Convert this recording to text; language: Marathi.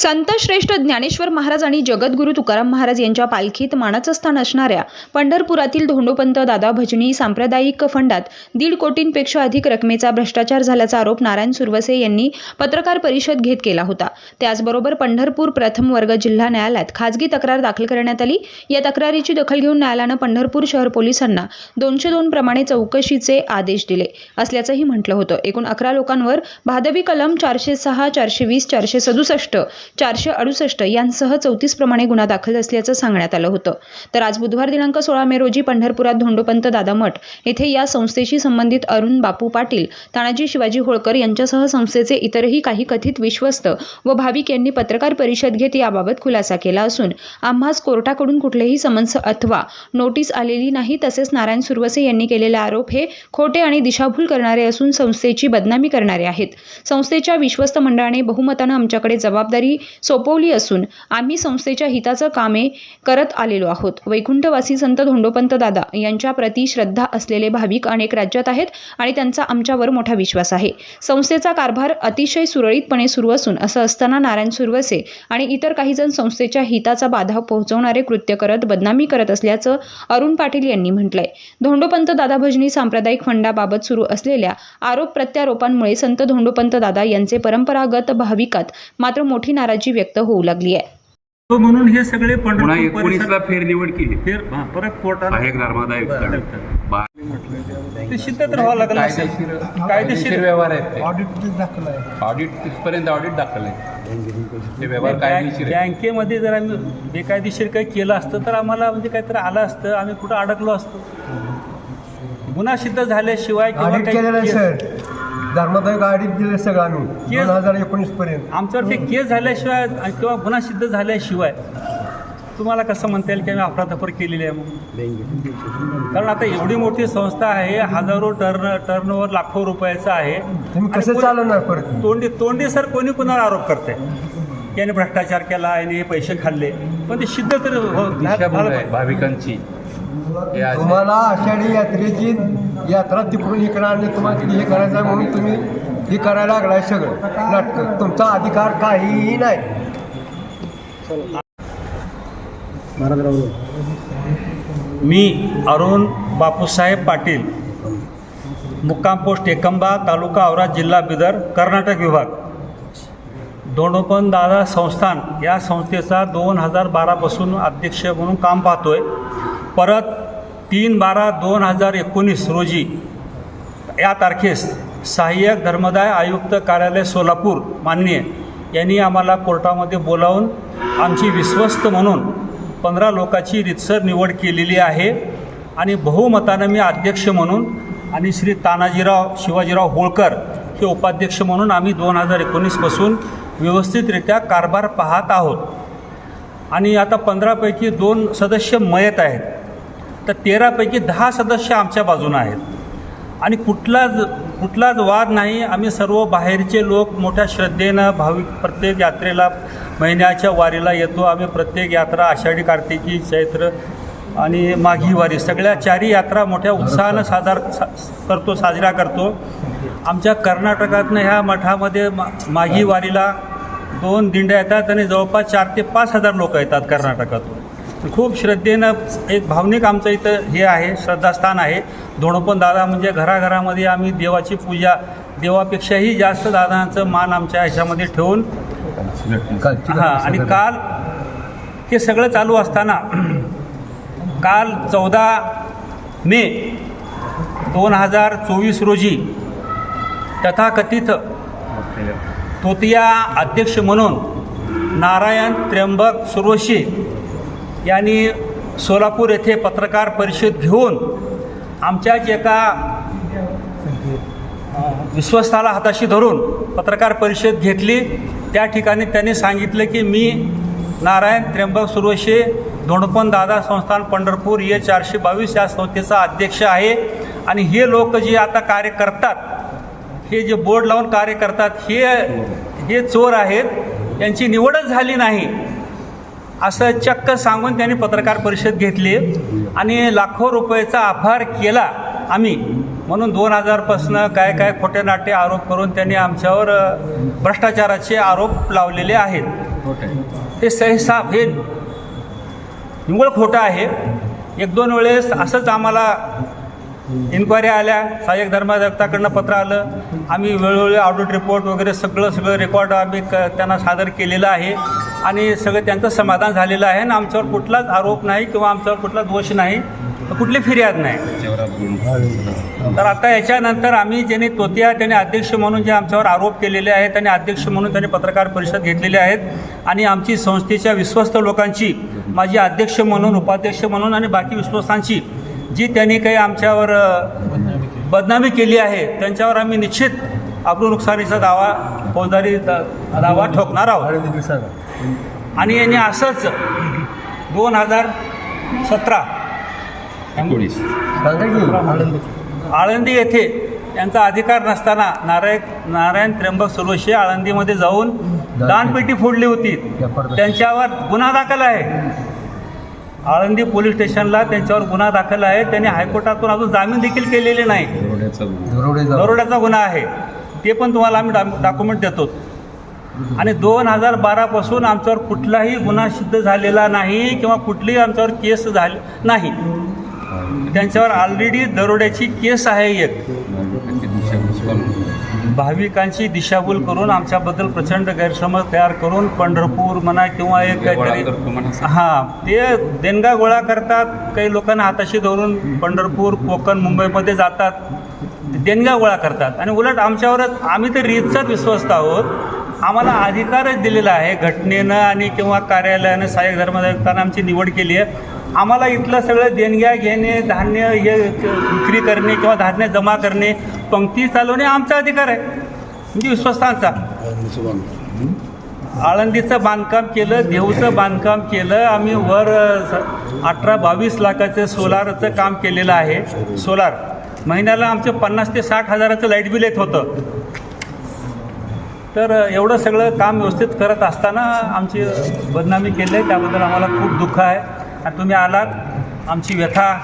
संतश्रेष्ठ ज्ञानेश्वर महाराज आणि जगद्गुरू तुकाराम महाराज यांच्या पालखीत मानाचं स्थान असणाऱ्या पंढरपुरातील धोंडोपंत दादा भजनी सांप्रदायिक फंडात दीड कोटींपेक्षा अधिक रकमेचा भ्रष्टाचार झाल्याचा आरोप नारायण सुरवसे यांनी पत्रकार परिषद घेत केला होता. त्याचबरोबर पंढरपूर प्रथम वर्ग जिल्हा न्यायालयात खाजगी तक्रार दाखल करण्यात आली. या तक्रारीची दखल घेऊन न्यायालयानं पंढरपूर शहर पोलिसांना दोनशे दोन प्रमाणे चौकशीचे आदेश दिले असल्याचंही म्हटलं होतं. एकूण अकरा लोकांवर भादवी कलम चारशे सहा चारशे वीस चारशे सदुसष्ट चारशे अडुसष्ट यांसह चौतीस प्रमाणे गुन्हा दाखल असल्याचं सांगण्यात आलं होतं. तर आज बुधवार दिनांक सोळा मे रोजी पंढरपुरात धोंडोपंत दादा मठ येथे या संस्थेशी संबंधित अरुण बापू पाटील तानाजी शिवाजी होळकर यांच्यासह संस्थेचे इतरही काही कथित विश्वस्त व भाविक यांनी पत्रकार परिषद घेत याबाबत खुलासा केला असून आम्हास कोर्टाकडून कुठलेही समन्स अथवा नोटीस आलेली नाही तसेच नारायण सुरवसे यांनी केलेले आरोप हे खोटे आणि दिशाभूल करणारे असून संस्थेची बदनामी करणारे आहेत. संस्थेच्या विश्वस्त मंडळाने बहुमतानं आमच्याकडे जबाबदारी सोपवली असून आम्ही संस्थेच्या हिताचं कामे करत आलेलो आहोत. वैकुंठवासी संत धोंडोपंत दादा यांच्या प्रती श्रद्धा असलेले भाविक अनेक राज्यात आहेत आणि त्यांचा आमच्यावर मोठा विश्वास आहे. संस्थेचा कारभार अतिशय सुरळीतपणे सुरू असून असं असताना नारायण सुरवसे आणि इतर काही जण संस्थेच्या हिताचा बाधा पोहोचवणारे कृत्य करत बदनामी करत असल्याचं अरुण पाटील यांनी म्हटलंय. धोंडोपंत दादा भजनी सांप्रदायिक फंडाबाबत सुरू असलेल्या आरोप प्रत्यारोपांमुळे संत धोंडोपंत दादा यांचे परंपरागत भाविकात मात्र मोठी नाराजी व्यक्त होऊ लागली आहे. तो म्हणून हे सगळे पुन्हा पंढरपूर एकोणीसला परिसर फेरनिवड केली. फेर हा, परत आहे धर्मादायक बा- ते सिद्ध तर व्हावं लागलं असेल. कायदेशीर कायदेशीर कायदेशीर व्यवहार आहेत ते. ऑडिट दाखल आहे. ऑडिट तिथपर्यंत ऑडिट दाखल आहे. ते व्यवहार कायदेशीर बँकेमध्ये जर आम्ही बेकायदेशीर काही केलं असतं तर आम्हाला म्हणजे काहीतरी आलं असतं. आम्ही कुठं अडकलो असतो. गुन्हा सिद्ध झाल्याशिवाय किंवा ऑडिट काही केलेलं आहे केस- सर. धर्मादायक ऑडिट दिले सगळं आम्ही. केस- दोन हजार एकोणीस पर्यंत. आमच्यावर ते केस झाल्याशिवाय किंवा गुन्हा सिद्ध झाल्याशिवाय तुम्हाला कसं म्हणता येईल की आम्ही अफरातफर केलेली आहे म्हणून? कारण आता एवढी मोठी संस्था आहे हजारो टर्न टर्नओव्हर लाखो रुपयाचं आहे. तुम्ही कसं चालवणार परत? तोंडी तोंडी सर कोणी कुणाला आरोप करते याने भ्रष्टाचार केला याने हे पैसे खाल्ले. पण ते सिद्ध तरी हो-. भाविकांची. तुम्हाला आषाढी यात्रेची यात्रा तिकडून इकडं आणि तुम्हाला हे करायचं आहे म्हणून तुम्ही हे करायला लागलाय सगळं. नाटक. तुमचा अधिकार काहीही नाही. मी अरुण बापूसाहेब पाटील मुक्काम पोस्ट एकंबा तालुका औरा जिल्हा बिदर कर्नाटक विभाग. दोंडोपन दादा संस्थान या संस्थेचा दोन हजार बारापासून अध्यक्ष म्हणून काम पाहतोय. परत तीन बारा दोन हजार एकोणीस रोजी या तारखेस सहाय्यक धर्मदाय आयुक्त कार्यालय सोलापूर मान्य यांनी आम्हाला कोर्टामध्ये बोलावून आमची विश्वस्त म्हणून पंधरा लोकाची रितसर निवड केलेली आहे आणि बहुमतानं मी अध्यक्ष म्हणून आणि श्री तानाजीराव शिवाजीराव होळकर हे उपाध्यक्ष म्हणून आम्ही दोन हजार एकोणीसपासून व्यवस्थितरित्या कारभार पाहत आहोत. आणि आता पंधरापैकी दोन सदस्य मयत आहेत. तर तेरापैकी दहा सदस्य आमच्या बाजूनं आहेत. आणि कुठलाच कुठलाच वाद नाही. आम्ही सर्व बाहेरचे लोक मोठ्या श्रद्धेनं भाविक प्रत्येक यात्रेला महिन्याच्या वारीला येतो. आम्ही प्रत्येक यात्रा आषाढी कार्तिकी चैत्र आणि माघी वारी सगळ्या चारी यात्रा मोठ्या उत्साहानं सादर सा करतो साजरा करतो. आमच्या कर्नाटकातनं ह्या मठामध्ये मा माघी वारीला दोन दिंड्या येतात आणि जवळपास चार ते पाच हजार लोक येतात कर्नाटकातून. खूप श्रद्धेनं एक भावनिक आमचं इथं हे आहे श्रद्धास्थान आहे. धोणोपण दादा म्हणजे घराघरामध्ये आम्ही देवाची पूजा देवापेक्षाही जास्त दादांचं मान आमच्या ह्याच्यामध्ये ठेवून हां आणि काल हे सगळं चालू असताना काल चौदा मे दोन हजार चोवीस रोजी तथाकथित तोतिया अध्यक्ष म्हणून नारायण त्र्यंबक सुरोशी यांनी सोलापूर येथे पत्रकार परिषद घेऊन आमच्याच एका विश्वस्ताला हाताशी धरून पत्रकार परिषद घेतली. त्या ठिकाणी त्यांनी सांगितलं की मी नारायण त्र्यंबक सुरोशे धोंडपण दादा संस्थान पंढरपूर ये चारशे बावीस या संस्थेचा अध्यक्ष आहे. आणि हे लोक जे आता कार्य करतात हे जे बोर्ड लावून कार्य करतात हे हे चोर आहेत यांची निवडच झाली नाही. असं चक्क सांगून त्यांनी पत्रकार परिषद घेतली आणि लाखो रुपयाचा आभार केला आम्ही. म्हणून दोन हजारपासनं काय काय खोटे नाटे आरोप करून त्यांनी आमच्यावर भ्रष्टाचाराचे आरोप लावलेले आहेत. हे सहसाब हे निव्वळ खोटं आहे. एक दोन वेळेस असंच आम्हाला इन्क्वायरी आल्या. सहाय्यक धर्माधिकाकडनं पत्र आलं. आम्ही वेळोवेळी ऑडिट रिपोर्ट वगैरे सगळं सगळं रेकॉर्ड आम्ही क त्यांना सादर केलेलं आहे. आणि सगळं त्यांचं समाधान झालेलं आहे आणि आमच्यावर कुठलाच आरोप नाही किंवा आमच्यावर कुठला दोष नाही कुठली फिर्याद नाही. तर आता याच्यानंतर आम्ही ज्यांनी तोतिया त्यांनी अध्यक्ष म्हणून जे आमच्यावर आरोप केलेले आहेत त्यांनी अध्यक्ष म्हणून त्यांनी पत्रकार परिषद घेतलेली आहेत. आणि आमची संस्थेच्या विश्वस्त लोकांची माझी अध्यक्ष म्हणून उपाध्यक्ष म्हणून आणि बाकी विश्वस्तांची जी त्यांनी काही आमच्यावर बदनामी केली आहे त्यांच्यावर आम्ही निश्चित अब्रू नुकसानीचा दावा फौजदारी दा- दावा ठोकणार आहोत. आणि यांनी असंच दोन हजार सतरा आळंदी येथे यांचा अधिकार नसताना नारायण नारायण त्र्यंबक सुरवशी आळंदीमध्ये जाऊन दानपेटी फोडली होती. त्यांच्यावर गुन्हा दाखल आहे. आळंदी पोलीस स्टेशनला त्यांच्यावर गुन्हा दाखल आहे. त्यांनी हायकोर्टातून अजून जामीन देखील केलेले नाही. दरोड्याचा गुन्हा आहे. ते पण तुम्हाला आम्ही डॉ डॉक्युमेंट देतो. आणि दोन हजार बारापासून आमच्यावर कुठलाही गुन्हा सिद्ध झालेला नाही किंवा कुठलीही आमच्यावर केस झाली नाही. त्यांच्यावर ऑलरेडी दरोड्याची केस आहे एक. भाविकांची दिशाभूल करून आमच्याबद्दल प्रचंड गैरसमज तयार करून पंढरपूर म्हणा किंवा एक काहीतरी हां ते देणगा गोळा करतात काही लोकांना हाताशी धरून पंढरपूर कोकण मुंबईमध्ये जातात. देणग्या गोळा करतात. आणि उलट आमच्यावरच आम्ही तर रीतचाच विश्वस्त आहोत. आम्हाला अधिकारच दिलेला आहे. घटनेनं आणि किंवा कार्यालयानं सहाय्यक धर्माधिकाऱ्यानं आमची निवड केली आहे. आम्हाला इथलं सगळं देणग्या घेणे धान्य हे विक्री करणे किंवा धान्य जमा करणे पंक्ती चालवणे आमचा अधिकार आहे. म्हणजे विश्वस्तांचा. आळंदीचं बांधकाम केलं देहूचं बांधकाम केलं. आम्ही वर अठरा बावीस लाखाचं सोलारचं काम केलेलं आहे. सोलार. महिन्याला आमचं पन्नास ते साठ हजाराचं लाइट बिल येत होतं. तर एवढं सगळं काम व्यवस्थित करत असताना आमची बदनामी केली आहे. त्याबद्दल आम्हाला खूप दुःख आहे. आणि तुम्ही आलात. आमची व्यथा